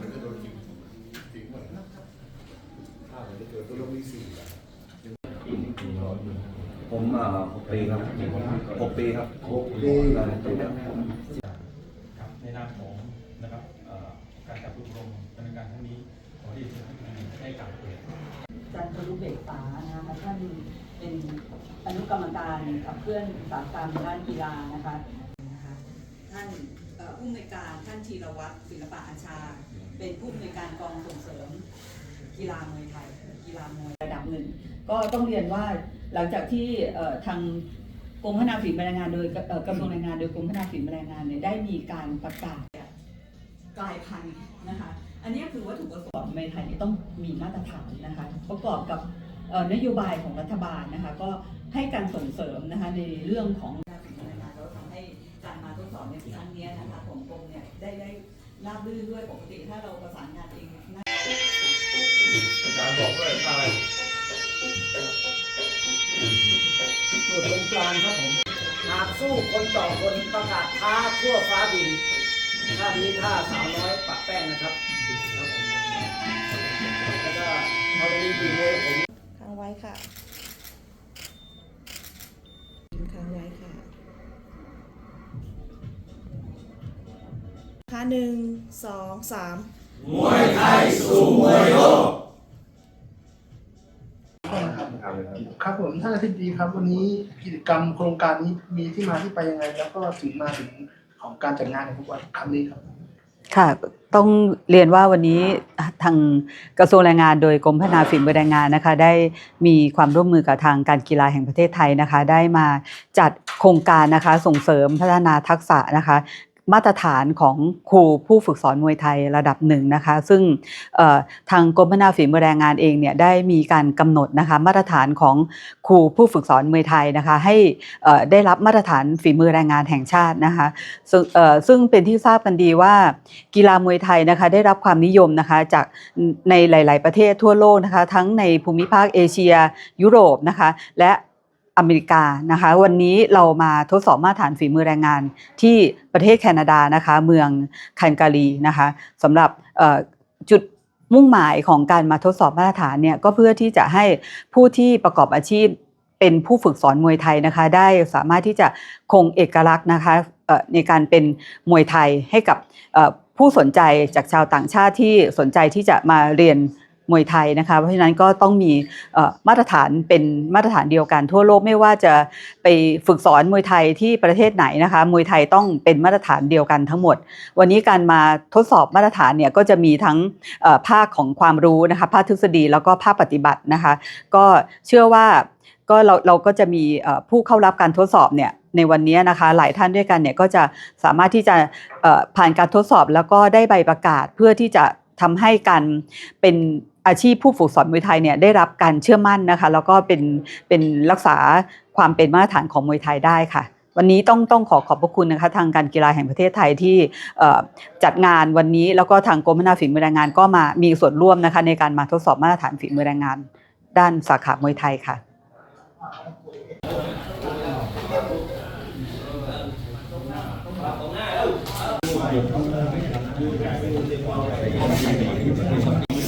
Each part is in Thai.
มันจะโดนทิ้งทิ้งหมดนะถ้ามันจะเกิดตัวลงมีสี่อะผมเอ่อหกปีครับหกปีครับหกปีได้ปีแล้วครับในนามของนะครับเอ่อการจับอบรมดำเนินการครั้งนี้ขอเรียนเชิญท่านให้กล่าวเปิดจันทรุเบกษานะคะท่านเป็นอนุกรรมการขับเคลื่อนอุตสาหกรรมด้านกีฬานะคะนะคะท่านเอ่อผู้อำนวยการท่านธีรวัตรศิลปะอาชา เป็นผู้อำนวยการกองส่งเสริม กีฬามวยไทยกีฬามวยระดับหนึ่งก็ต้องเรียนว่าหลังจากที่ทางกรมพัฒนาฝีมือแรงงานโดยกระทรวงแรงงานโดยกรมพัฒนาฝีมือแรงงานเนี่ยได้มีการประกาศกลายพันธุ์นะคะ อันนี้คือวัตถุประสงค์ในไทยนี่ต้องมีมาตรฐานนะคะประกอบกับนโยบายของรัฐบาลนะคะก็ให้การส่งเสริมนะคะในเรื่องของการฝีมือแรงงานแล้วทำให้การมาทดสอบในครั้งนี้นะคะของกรมเนี่ยได้ได้ ราบรื่นด้วยปกติถ้าเราประสานงานเองน่าอาจารย์บอกด้วยอะไรสูตรตรงกลางครับผมหากสู้คนต่อคนประกาศท้าทั่วฟ้าดินท่านี้ท่าสาวน้อยปักแป้งนะครับครับผมแล้วก็เอาตรงนี้ดีมวยผมค้างไว้ค่ะ หนึ่งสองสามครับผมท่านอธิบดีครับ วันนี้กิจกรรมโครงการนี้มีที่มาที่ไปยังไง แล้วก็ถึงมาถึงของการจัดงานในวันครั้งนี้ครับ ค่ะ ต้องเรียนว่าวันนี้ทางกระทรวงแรงงานโดยกรมพัฒนาฝีมือแรงงานนะคะ ได้มีความร่วมมือกับทางการกีฬาแห่งประเทศไทยนะคะ ได้มาจัดโครงการนะคะ ส่งเสริมพัฒนาทักษะนะคะ มาตรฐานของครูผู้ฝึกสอนมวยไทยระดับหนึ่งนะคะ ซึ่งทางกรมพัฒนาฝีมือแรงงานเองเนี่ยได้มีการกำหนดนะคะมาตรฐานของครูผู้ฝึกสอนมวยไทยนะคะให้ได้รับมาตรฐานฝีมือแรงงานแห่งชาตินะคะซึ่งเป็นที่ทราบกันดีว่ากีฬามวยไทยนะคะได้รับความนิยมนะคะจากในหลาย ๆ ประเทศทั่วโลกนะคะทั้งในภูมิภาคเอเชียยุโรปนะคะและ อเมริกานะคะวันนี้เรามาทดสอบมาตรฐานฝีมือแรงงานที่ประเทศแคนาดานะคะเมืองคันการีนะคะสำหรับจุดมุ่งหมายของการมาทดสอบมาตรฐานเนี่ยก็เพื่อที่จะให้ผู้ที่ประกอบอาชีพเป็นผู้ฝึกสอนมวยไทยนะคะได้สามารถที่จะคงเอกลักษณ์นะคะในการเป็นมวยไทยให้กับผู้สนใจจากชาวต่างชาติที่สนใจที่จะมาเรียน มวยไทยนะคะเพราะฉะนั้นก็ต้องมีมาตรฐานเป็นมาตรฐานเดียวกัน ทั่วโลกไม่ว่าจะไปฝึกสอนมวยไทยที่ประเทศไหนนะคะมวยไทยต้องเป็นมาตรฐานเดียวกันทั้งหมด วันนี้การมาทดสอบมาตรฐานเนี่ยก็จะมีทั้งภาคของความรู้นะคะภาคทฤษฎีแล้วก็ภาคปฏิบัตินะคะ ก็เชื่อว่าก็เราเราก็จะมีผู้เข้ารับการทดสอบเนี่ยในวันนี้นะคะหลายท่านด้วยกันเนี่ยก็จะสามารถที่จะผ่านการทดสอบแล้วก็ได้ใบประกาศเพื่อที่จะทำให้การเป็น อาชีพผู้ฝึกสอนมวยไทยเนี่ยได้รับการเชื่อมั่นนะคะแล้วก็เป็นเป็นรักษาความเป็นมาตรฐานของมวยไทยได้ค่ะ วันนี้ต้องต้องขอขอบพระคุณนะคะทางการกีฬาแห่งประเทศไทยที่จัดงานวันนี้แล้วก็ทางกรมพัฒนาฝีมือแรงงานก็มามีส่วนร่วมนะคะในการมาทดสอบมาตรฐานฝีมือแรงงาน ด้านสาขามวยไทยค่ะ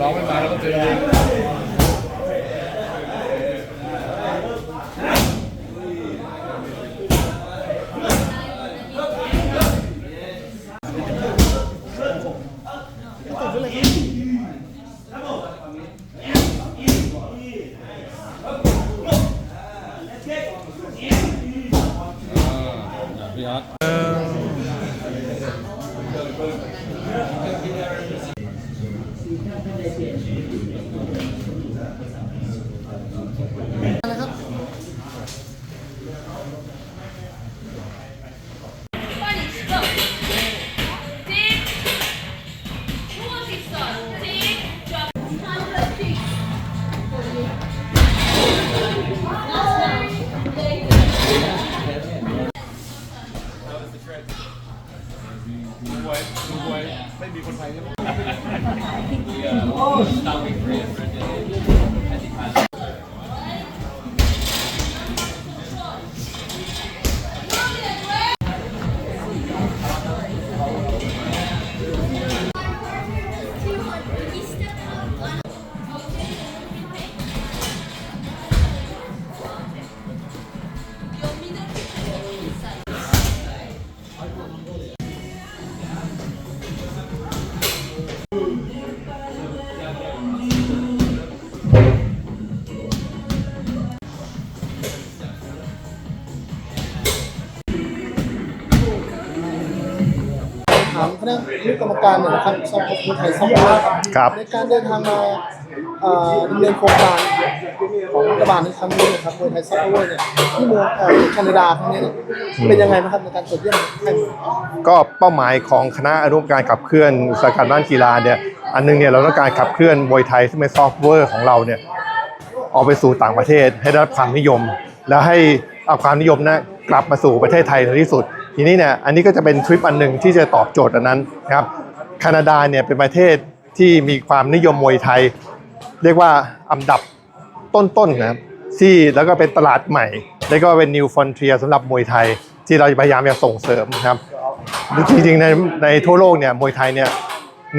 ร้องไม่มาแล้วก็เจอเลย ไม่ มีคน นี่กรรมการเนี่ยนะครับสอบมวยไทยซอฟต์แวร์ครับ ในการเดินทางมาเอ่อดำเนินโครงการของรัฐบาลในครั้งนี้นะครับมวยไทยซอฟต์แวร์เนี่ยที่เมืองเอ่อแคนาดาครั้งนี้เนี่ยเป็นยังไงบ้างครับในการตรวจเยี่ยมแข่งก็เป้าหมายของคณะอนุกรรมการขับเคลื่อนอุตสาหกรรมด้านกีฬาเนี่ยอันหนึงเนี่ยเราต้องการขับเคลื่อนมวยไทยซึ่งเป็นซอฟต์แวร์ของเราเนี่ยออกไปสู่ต่างประเทศให้ได้รับความนิยม แล้วให้เอาความนิยมนะกลับมาสู่ประเทศไทยในที่สุด ทีนี้เนี่ยอันนี้ก็จะเป็นทริปอันหนึ่งที่จะตอบโจทย์อันนั้นนะครับแคนาดาเนี่ยเป็นประเทศที่มีความนิยมมวยไทย เรียกว่าอันดับต้นๆนะครับที่แล้วก็เป็นตลาดใหม่ แล้วก็เป็น new frontier สำหรับมวยไทย ที่เราพยายามจะส่งเสริมนะครับจริงๆในในทั่วโลกเนี่ยมวยไทยเนี่ย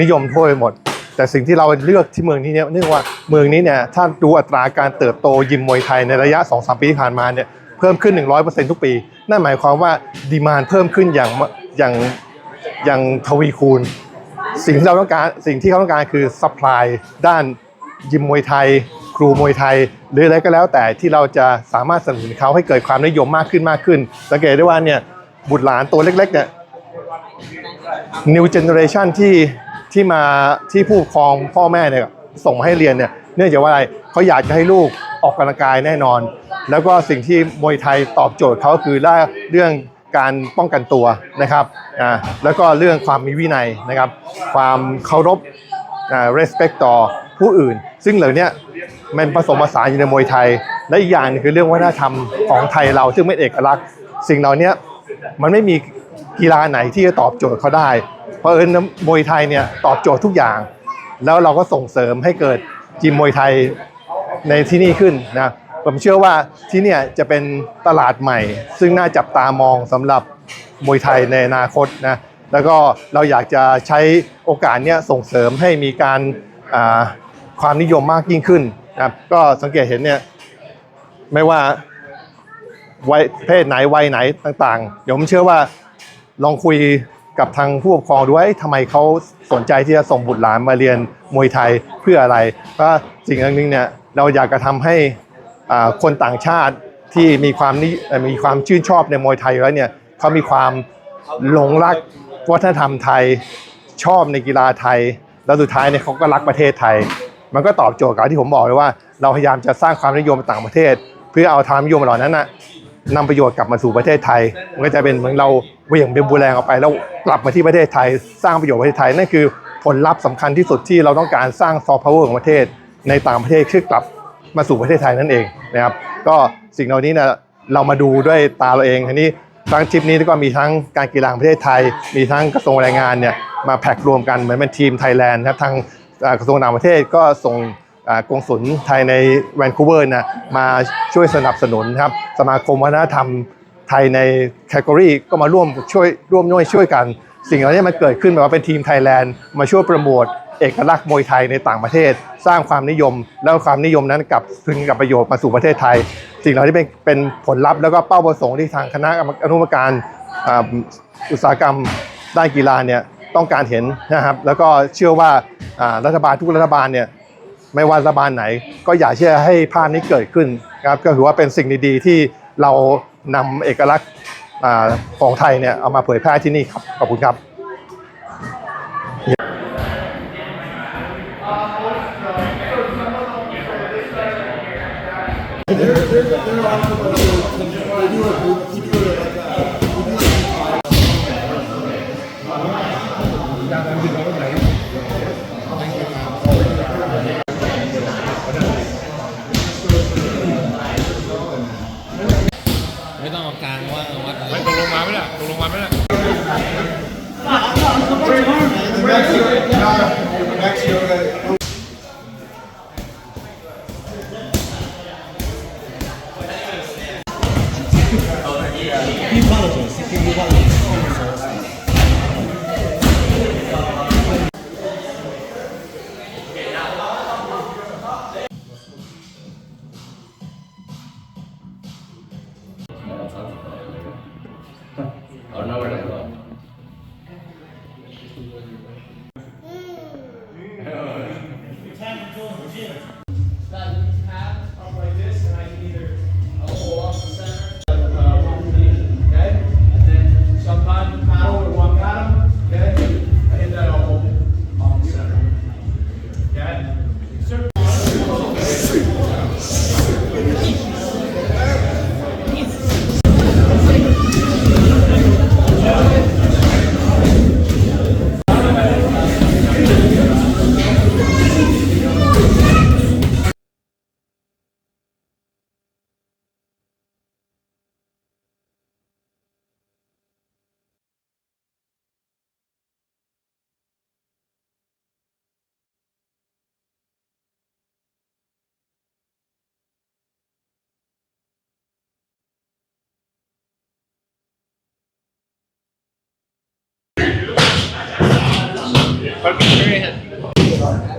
นิยมทั่วไปหมด แต่สิ่งที่เราเลือกที่เมืองนี้เนี่ยเนื่องว่าเมืองนี้เนี่ยถ้าดูอัตราการเติบโตยิมมวยไทยในระยะ 2-3 ปีที่ผ่านมาเนี่ยเพิ่มขึ้น 100%ทุกปี นั่นหมายความว่าดีมานเพิ่มขึ้นอย่างอย่างอย่างทวีคูณ สิ่งที่เราต้องการสิ่งที่เขาต้องการคือซัพพลายด้านยิมมวยไทย ครูมวยไทย หรืออะไรก็แล้วแต่ที่เราจะสามารถสนับสนุนเขาให้เกิดความนิยมมากขึ้นมากขึ้น สังเกตได้ว่าเนี่ยบุตรหลานตัวเล็กๆเนี่ย new generation ที่ที่มาที่ผู้ปกครองพ่อแม่เนี่ยส่งมาให้เรียนเนี่ยเนื่องจากว่าอะไรเขาอยากจะให้ลูกออกกำลังกายแน่นอน แล้วก็สิ่งที่มวยไทยตอบโจทย์เขาคือเรื่องการป้องกันตัวนะครับอ่าแล้วก็เรื่องความมีวินัยนะครับ ความเคารพอ่า respect ต่อผู้อื่น ซึ่งเหล่านี้มันผสมผสานอยู่ในมวยไทย และอีกอย่างหนึงคือเรื่องวัฒนธรรมของไทยเราซึ่งเป็นเอกลักษณ์ สิ่งเหล่านี้มันไม่มีกีฬาไหนที่จะตอบโจทย์เขาได้ เพราะเอิญมวยไทยเนี่ยตอบโจทย์ทุกอย่าง แล้วเราก็ส่งเสริมให้เกิดจิมมวยไทยในที่นี่ขึ้นนะ ผมเชื่อว่าที่เนี่ยจะเป็นตลาดใหม่ ซึ่งน่าจับตามองสำหรับมวยไทยในอนาคตนะแล้วก็เราอยากจะใช้โอกาสเนี้ยส่งเสริมให้มีการาความนิยมมากยิ่งขึ้นนะครับก็สังเกตเห็นเนี่ยไม่ว่าวัยเพศไหนวัยไหนต่างๆ เดี๋ยวผมเชื่อว่าลองคุยกับทางผู้ปกครองด้วยทำไมเขาสนใจที่จะส่งบุตรหลานมาเรียนมวยไทยเพื่ออะไรเพราะสิ่งหนึ่งเนี่ยเราอยากจะทำให้ คนต่างชาติที่มีความนิมีความชื่นชอบในมวยไทยแล้วเนี่ยเขามีความหลงรักวัฒนธรรมไทยชอบในกีฬาไทย แล้วสุดท้ายเนี่ยเขาก็รักประเทศไทย มันก็ตอบโจทย์กับที่ผมบอกเลยว่า เราพยายามจะสร้างความนิยมต่างประเทศ เพื่อเอาความนิยมเหล่านั้นนะนำประโยชน์กลับมาสู่ประเทศไทย มันก็จะเป็นเหมือนเราเหวี่ยงเป็นบูแรงออกไป แล้วกลับมาที่ประเทศไทย สร้างประโยชน์ประเทศไทยนั่นคือผลลัพธ์สำคัญที่สุดที่เราต้องการสร้างซอฟต์พาวเวอร์ของประเทศในต่างประเทศคือกลับ มาสู่ประเทศไทยนั่นเองนะครับ ก็สิ่งเหล่านี้นะเรามาดูด้วยตาเราเองทีนี้ครั้งทริปนี้ก็มีทั้งการกีฬาประเทศไทย มีทั้งกระทรวงแรงงานเนี่ยมาแพ็กรวมกันเหมือนเป็นทีมไทยแลนด์นะครับทางกระทรวงต่างประเทศก็ส่งอ่ากงสุลไทยในแวนคูเวอร์นะมาช่วยสนับสนุนครับสมาคมวัฒนธรรมไทยในแคตตาล็อก็มาร่วมช่วยร่วมด้วยช่วยกัน สิ่งเหล่านี้มันเกิดขึ้นแบบว่าเป็นทีมไทยแลนด์มาช่วยโปรโมท เอกลักษณ์มวยไทยในต่างประเทศ สร้างความนิยม แล้วความนิยมนั้นกลับคืนกับประโยชน์มาสู่ประเทศไทย สิ่งเหล่านี้เป็นเป็นผลลัพธ์แล้วก็เป้าประสงค์ที่ทางคณะอนุกรรมการอุตสาหกรรมด้านกีฬาเนี่ยต้องการเห็นนะครับ แล้วก็เชื่อว่ารัฐบาลทุกรัฐบาลเนี่ยไม่ว่ารัฐบาลไหน ก็อย่ากที่จะให้ภาพนี้เกิดขึ้นนะครับก็ถือว่าเป็นสิ่งดีๆที่เรานำเอกลักษณ์ของไทยเนี่ยเอามาเผยแพร่ที่นี่ครับขอบคุณครับ ไม่ต้องเอากลางว่าวัดไม่ตกลงมาไม่ได้ตกลงมาไม่ได้ Okay? And then sometimes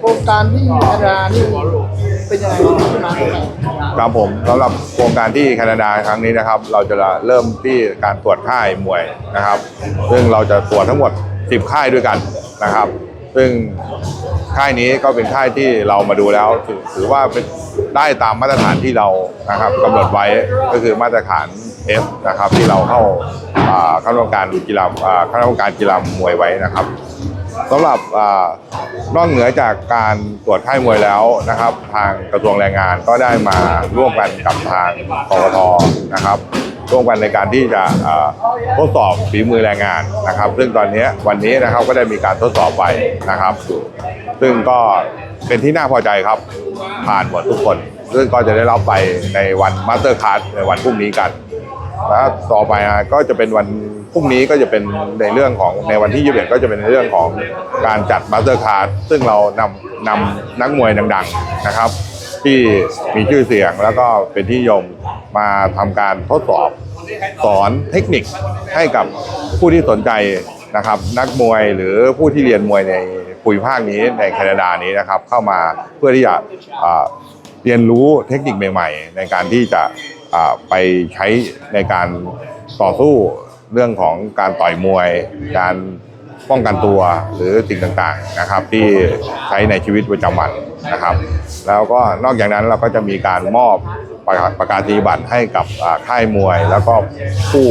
โครงการที่แคนาดานี่เป็นยังไงที่มาที่ไปครับผมสำหรับโครงการที่แคนาดาครั้งนี้นะครับ เราจะเริ่มที่การตรวจค่ายมวยนะครับ ซึ่งเราจะตรวจทั้งหมด 10 ค่ายด้วยกันนะครับ ซึ่งค่ายนี้ก็เป็นค่ายที่เรามาดูแล้วถือถือว่าเป็นได้ตามมาตรฐานที่เรานะครับกำหนดไว้ก็คือมาตรฐาน F นะครับที่เราเข้าอ่าคณะกรรมการกีฬาอ่ารรมการกีฬามวยไว้นะครับสำหรับอนอกเหนือจากการตรวจค่ายมวยแล้วนะครับ ทางกระทรวงแรงงานก็ได้มาร่วมกันกับทางกกทนะครับ ร่วมกันในการที่จะทดสอบฝีมือแรงงานนะครับ ซึ่งตอนนี้วันนี้นะครับก็ได้มีการทดสอบไปนะครับ ซึ่งก็เป็นที่น่าพอใจครับผ่านหมดทุกคน ซึ่งก็จะได้รับไปในวันมาสเตอร์ค s สในวันพรุ่งนี้กัน แล้วต่อไปก็จะเป็นวันพรุ่งนี้ก็จะเป็นในเรื่องของในวันที่ 21 ก็จะเป็นในเรื่องของการจัดมาสเตอร์ค s สซึ่งเรานำนำนักมวยดังๆนะครับ ที่มีชื่อเสียงแล้วก็เป็นที่ยมมาทำการทดสอบสอนเทคนิคให้กับผู้ที่สนใจนะครับ นักมวยหรือผู้ที่เรียนมวยในภูมิภาคนี้ในแคนาดานี้นะครับ เข้ามาเพื่อที่จะเรียนรู้เทคนิคใหม่ ๆ ในการที่จะ ไปใช้ในการต่อสู้เรื่องของการต่อยมวย การป้องกันตัวหรือสิ่งต่างๆนะครับ ที่ใช้ในชีวิตประจำวันนะครับ แล้วก็นอกจากนั้นเราก็จะมีการมอบประกาศประกาศนียบัตรให้กับอ่าค่ายมวย แล้วก็ผู้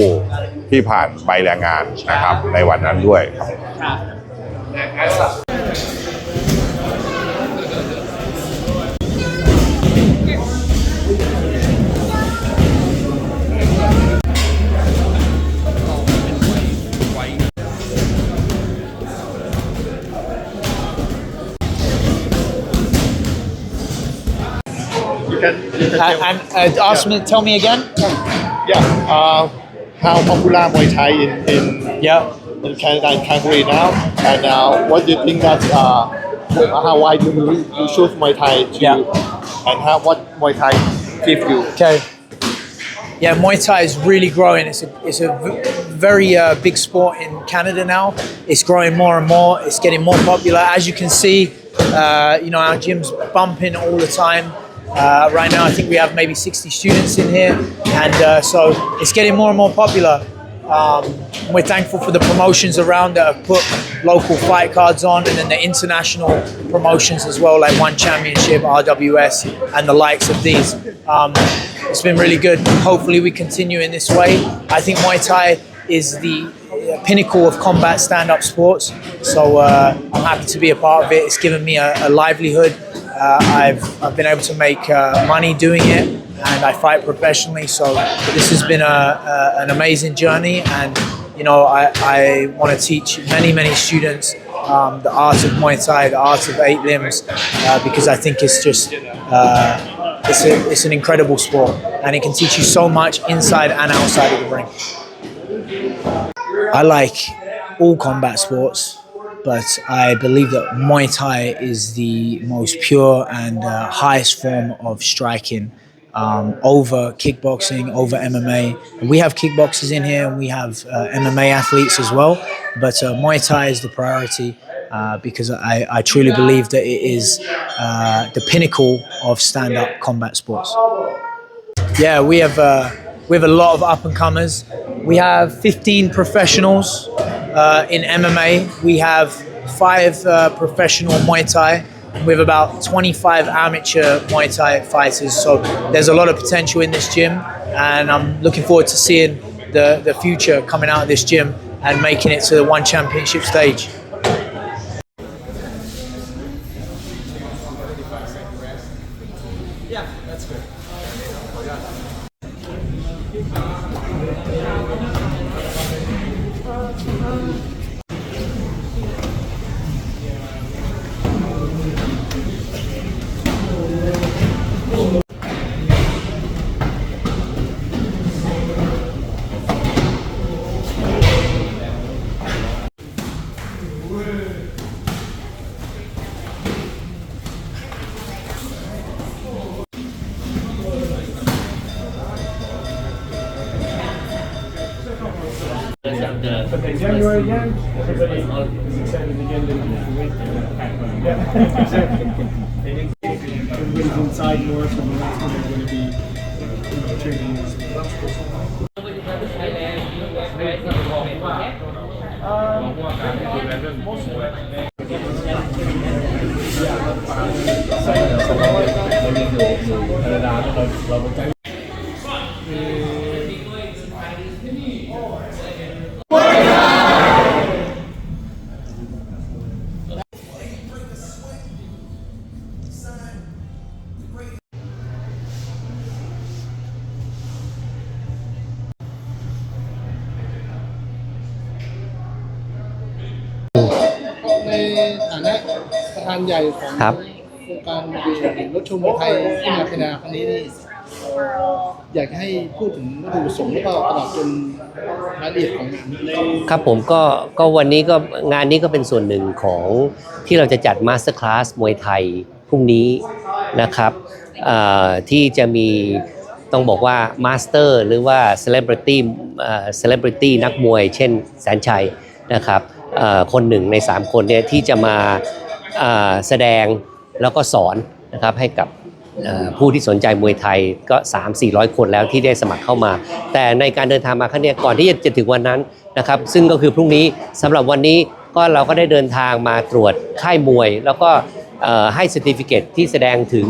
ที่ผ่านใบแรงงานนะครับในวันนั้นด้วยครับ and uh, ask me, tell me again. Yeah. Uh, how popular Muay Thai in, in Yeah. in Canada and Calgary now, and uh, what do you think that uh, how why do you, you choose Muay Thai to, Yeah. and how what Muay Thai give you? Okay. Yeah, Muay Thai is really growing. It's a, it's a v- very uh, big sport in Canada now. It's growing more and more. It's getting more popular. As you can see, uh, you know, our gym's bumping all the time. Uh, right now, I think we have maybe 60 students in here. And uh, so it's getting more and more popular. Um, we're thankful for the promotions around that have put local fight cards on and then the international promotions as well, like One Championship, RWS, and the likes of these. Um, it's been really good. Hopefully, we continue in this way. I think Muay Thai is the pinnacle of combat stand up sports. So uh, I'm happy to be a part of it. It's given me a, a livelihood. Uh, I've, I've been able to make uh, money doing it and I fight professionally. So this has been a, a, an amazing journey, and you know I, I want to teach many many students um, the art of Muay Thai, the art of eight limbs, uh, because I think it's just uh, it's a, it's an incredible sport, and it can teach you so much inside and outside of the ring. I like all combat sports but I believe that Muay Thai is the most pure and uh, highest form of striking um, over kickboxing, over MMA. We have kickboxers in here and we have uh, MMA athletes as well, but uh, Muay Thai is the priority. Uh, because I, I truly believe that it is uh, the pinnacle of stand-up combat sports. Yeah, we have uh, we have a lot of up and comers. We have 15 professionals uh, in MMA. We have five uh, professional Muay Thai. We have about 25 amateur Muay Thai fighters. So there's a lot of potential in this gym, and I'm looking forward to seeing the the future coming out of this gym and making it to the one championship stage. January again, everybody is excited again to wait for the. Yeah, inside more, so the next one is going to be you know, changing this. Um, ประธานใหญ่ของครับ โครงการรถชมไทยที่มาแคนาดาครั้งนี้นี่อยากให้พูดถึงวัตถุประสงค์แล้วก็ตลอดจนรายละเอียดของงานนี้ครับผมก็ก็วันนี้ก็งานนี้ก็เป็นส่วนหนึ่งของที่เราจะจัดมาสเตอร์คลาสมวยไทยพรุ่งนี้นะครับเอ่อที่จะมีต้องบอกว่ามาสเตอร์หรือว่าเซเลบริตี้เซเลบริตี้นักมวย เช่นแสนชัยนะครับเอ่อคนหนึ่งใน 3 คนเนี่ยที่จะมาเอ่อ แสดงแล้วก็สอนนะครับให้กับผู้ที่สนใจมวยไทยก็ 3 4 0 0 คนแล้วที่ได้สมัครเข้ามา แต่ในการเดินทางมาครั้งนี้ก่อนที่จะถึงวันนั้นนะครับซึ่งก็คือพรุ่งนี้สำหรับวันนี้ก็เราก็ได้เดินทางมาตรวจค่ายมวย แล้วก็ให้สติฟิเคตที่แสดงถึง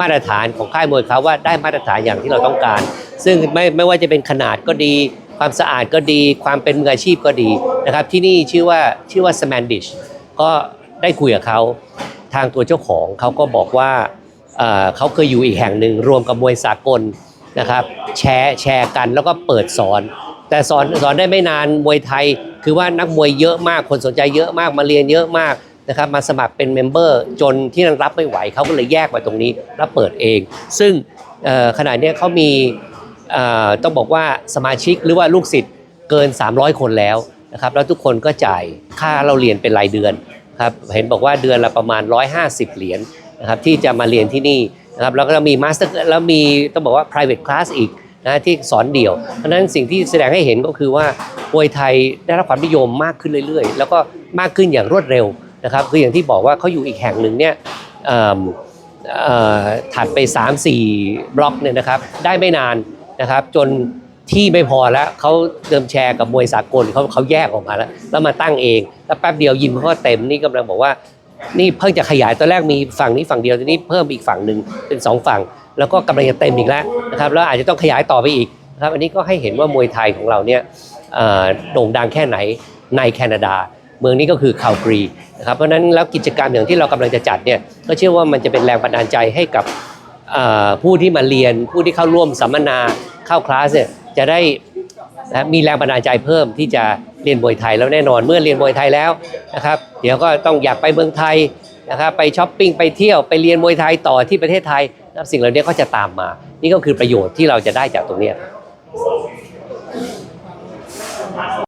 มาตรฐานของค่ายมวยเขาว่าได้มาตรฐานอย่างที่เราต้องการ ซึ่งไม่ไม่ว่าจะเป็นขนาดก็ดี ความสะอาดก็ดี ความเป็นมืออาชีพก็ดีนะครับที่นี่ชื่อว่าชื่อว่า Smandish ก็ ได้คุยกับเขาทางตัวเจ้าของเขาก็บอกว่าเขาเคยอยู่อีกแห่งหนึ่งรวมกับมวยสากลนะครับแชร์แชร์กันแล้วก็เปิดสอน แต่สอนสอนได้ไม่นานมวยไทย คือว่านักมวยเยอะมากคนสนใจเยอะมากมาเรียนเยอะมากนะครับมาสมัครเป็นเมมเบอร์จนที่นั่นรับไม่ไหวเขาก็เลยแยกมาตรงนี้แล้วเปิดเอง ซึ่งขณะนี้เขามีต้องบอกว่าสมาชิกหรือว่าลูกศิษย์เกิน 300 คนแล้วนะครับแล้วทุกคนก็จ่ายค่าเราเรียนเป็นรายเดือน ครับเห็นบอกว่าเดือนละประมาณ 150 เหรียญนะครับที่จะมาเรียนที่นี่นะครับแล้วก็มีมาสเตอร์แล้วมีต้องบอกว่า private class อีกนะที่สอนเดี่ยว เพราะฉะนั้นสิ่งที่แสดงให้เห็นก็คือว่ามวยไทยได้รับความนิยมมากขึ้นเรื่อยๆ แล้วก็มากขึ้นอย่างรวดเร็วนะครับคืออย่างที่บอกว่าเขาอยู่อีกแห่งหนึ่งเนี่ยถัดไป 3-4 บล็อกเนี่ยนะครับได้ไม่นานนะครับจน ที่ไม่พอแล้วเขาเดิมแชร์กับมวยสากลเขาเขาแยกออกมาแล้ว แล้วมาตั้งเองแล้วแป๊บเดียวยิมเขาก็เต็มนี่กำลังบอกว่า นี่เพิ่งจะขยายตอนแรกมีฝั่งนี้ฝั่งเดียวทีนี้เพิ่มอีกฝั่งหนึ่งเป็นสองฝั่ง แล้วก็กำลังจะเต็มอีกแล้วนะครับแล้วอาจจะต้องขยายต่อไปอีกนะครับอันนี้ก็ให้เห็นว่ามวยไทยของเราเนี่ยโด่งดังแค่ไหนในแคนาดา เมืองนี้ก็คือคาลกรีนะครับเพราะฉะนั้นแล้วกิจกรรมอย่างที่เรากำลังจะจัดเนี่ยก็เชื่อว่ามันจะเป็นแรงบันดาลใจให้กับผู้ที่มาเรียนผู้ที่เข้าร่วมสัมมนาเข้าคลาสเนี่ย จะได้นะมีแรงบันดาลใจเพิ่มที่จะเรียนมวยไทยแล้วแน่นอนเมื่อเรียนมวยไทยแล้วนะครับ เดี๋ยวก็ต้องอยากไปเมืองไทยนะครับไปช้อปปิ้งไปเที่ยวไปเรียนมวยไทยต่อที่ประเทศไทยนะสิ่งเหล่านี้ก็จะตามมา นี่ก็คือประโยชน์ที่เราจะได้จากตรงนี้